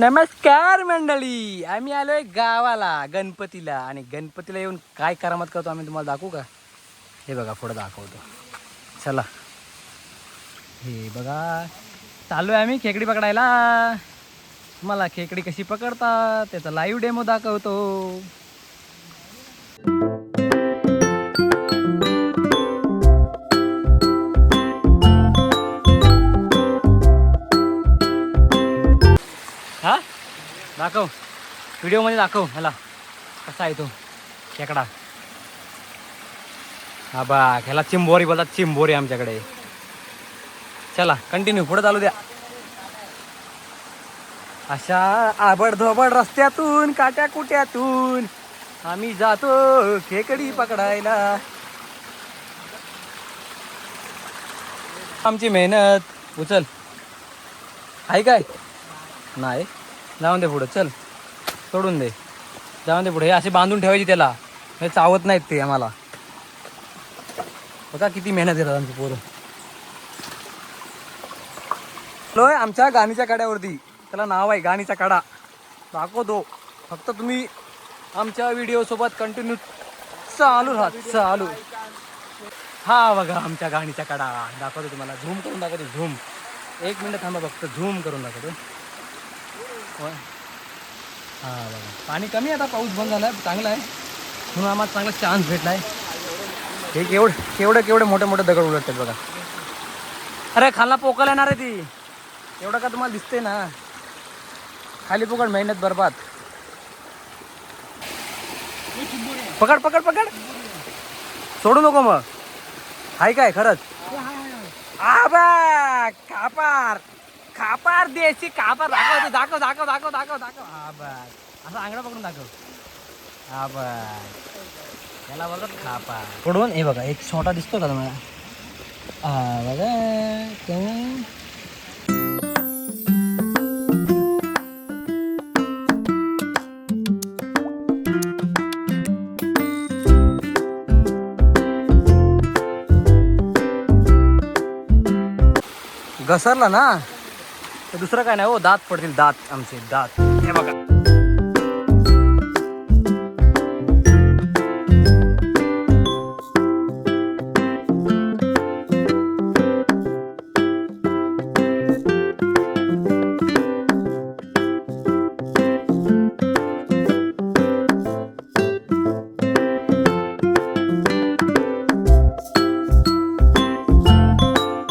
नमस्कार मंडळी आम्ही आलोय गावाला गणपतीला. आणि गणपतीला येऊन काय करामत करतो आम्ही तुम्हाला दाखवू का? हे बघा पुढं दाखवतो. चला. हे बघा चालू आहे आम्ही खेकडी पकडायला. मला खेकडी कशी पकडतात त्याचा लाईव्ह डेमो दाखवतो. दाखव. व्हिडिओमध्ये दाखव. ह्याला. कसा आहे तो? खेकडा. हा बा ह्याला चिंबोरी बोलतात. चिंबोरी आमच्याकडे. चला कंटिन्यू पुढे चालू द्या. अशा आबडधोबड रस्त्यातून काट्या कुट्यातून आम्ही जातो खेकडी पकडायला. आमची मेहनत. उचल. आहे काय? नाही. जाऊन दे पुढं चल. सोडून दे. जाऊन दे पुढे. हे असे बांधून ठेवायची त्याला. हे चावत नाहीत ते आम्हाला. बघा किती मेहनत येतात आमची पोरं. लोय आमच्या गाणीच्या कड्यावरती. त्याला नाव आहे गाणीचा कडा. दाखवतो. फक्त तुम्ही आमच्या व्हिडिओसोबत कंटिन्यू चालू राहा चालू. हा बघा आमच्या गाणीचा कडा. दाखवतो तुम्हाला. झूम करून दाखवतो झूम. एक मिनिट थांबा फक्त झूम करून दाखवतो. हा बघा. पाणी कमी आहे आता पाऊस बंद झाला आहे चांगला आहे. म्हणून आम्हाला चांगला चान्स भेटला आहे हे केवढं केवढं केवढे मोठे मोठे दगड उलटतात बघा. अरे खालना पोकल येणार आहे ती. एवढं का तुम्हाला दिसते ना? खाली पकड मेहनत बरबाद. पकड पकड पकड. सोडू नको मग. हाय काय खरंच? आबा कापार. कापार देशी कापार. दाखव दाखव दाखव दाखव दाखव दाखव. आबा असं आंगडा पकडून दाखव. आबा याला बघत खापार पडून हे बघा एक छोटा दिसतो का तुम्हाला? हा बघा. ते- घसरला ना? तर दुसरं काय नाही हो दात पडतील दात आमचे दात. हे बघा.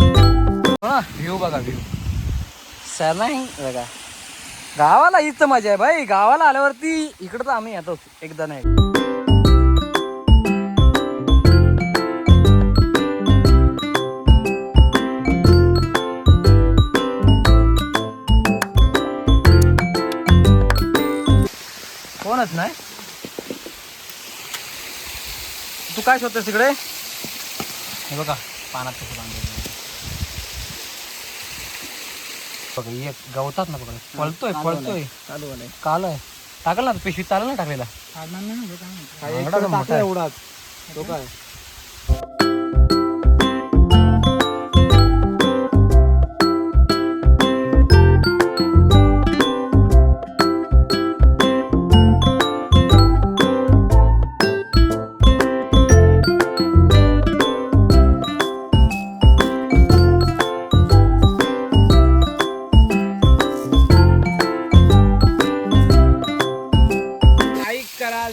व्ह्यू बघा व्ह्यू नाही बघा. गावाला हीच मजा आहे भाई. गावाला आल्यावरती इकडं तर आम्ही येतो एकदा नाही. कोणच नाही. तू काय शोधतेस इकडे? हे बघा पानात कसं बांधलेलं आहे. बघा एक गवतात ना बघा पळतोय पळतोय. चालू आहे. काल आहे. टाकल ना पिशवी चालेल ना टाकलेला आहे. एवढाच. तो काय?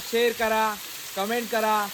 शेअर करा कमेंट करा.